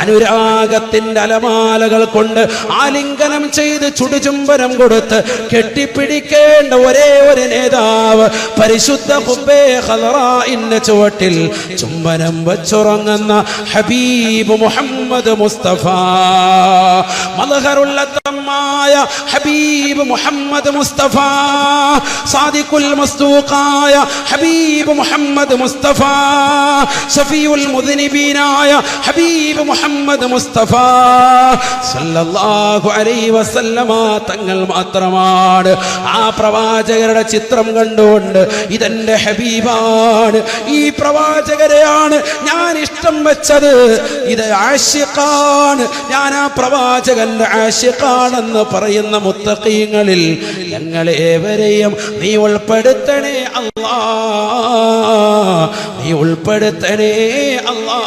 അനുരാഗത്തിന്റെ അലമാലകൾ കൊണ്ട് ആലിംഗനം ചെയ്ത് ചുടുചുംബനം കൊടുത്ത് കെട്ടിപ്പിടിക്കേണ്ട ഒരേ ഒരു നേതാവ് പരിശുദ്ധ ചുവട്ടിൽ ചുംബനം വച്ചുറങ്ങുന്ന ഹബീബ് മുഹമ്മദ് മുസ്തഫ. മലഹറുള്ള തമ്മായ ഹബീബ് മുഹമ്മദ് മുസ്തഫ സാദിഖുൽ മസ്തൂഖായ ഹബീബ് മുഹമ്മദ് മുസ്തഫ ഷഫീഉൽ മുദ്നിബീനായ ഹബീബ് മുഹമ്മദ് മുസ്തഫ. സല്ലല്ലാഹു അലൈഹി വസല്ലമ തങ്ങൾ മാത്രമാണ്. ആ പ്രവാചകരുടെ ചിത്രം കണ്ടുകൊണ്ട് ഇതെന്റെ ഹബീബാണ്. ഈ പ്രവാചകരെയാണ് ഞാൻ ഇഷ്ടം വെച്ചത് ഇത് ആശിഖാണ് ഞാൻ ആ പ്രവാചകന്റെ ആശിഖാണെന്ന് പറയുന്ന മുത്തഖീങ്ങളിൽ ഞങ്ങളേവരെയും നീ ഉൾപ്പെടുത്തണേ അല്ലാ. നീ ഉൾപ്പെടുത്തണേ അല്ലാ.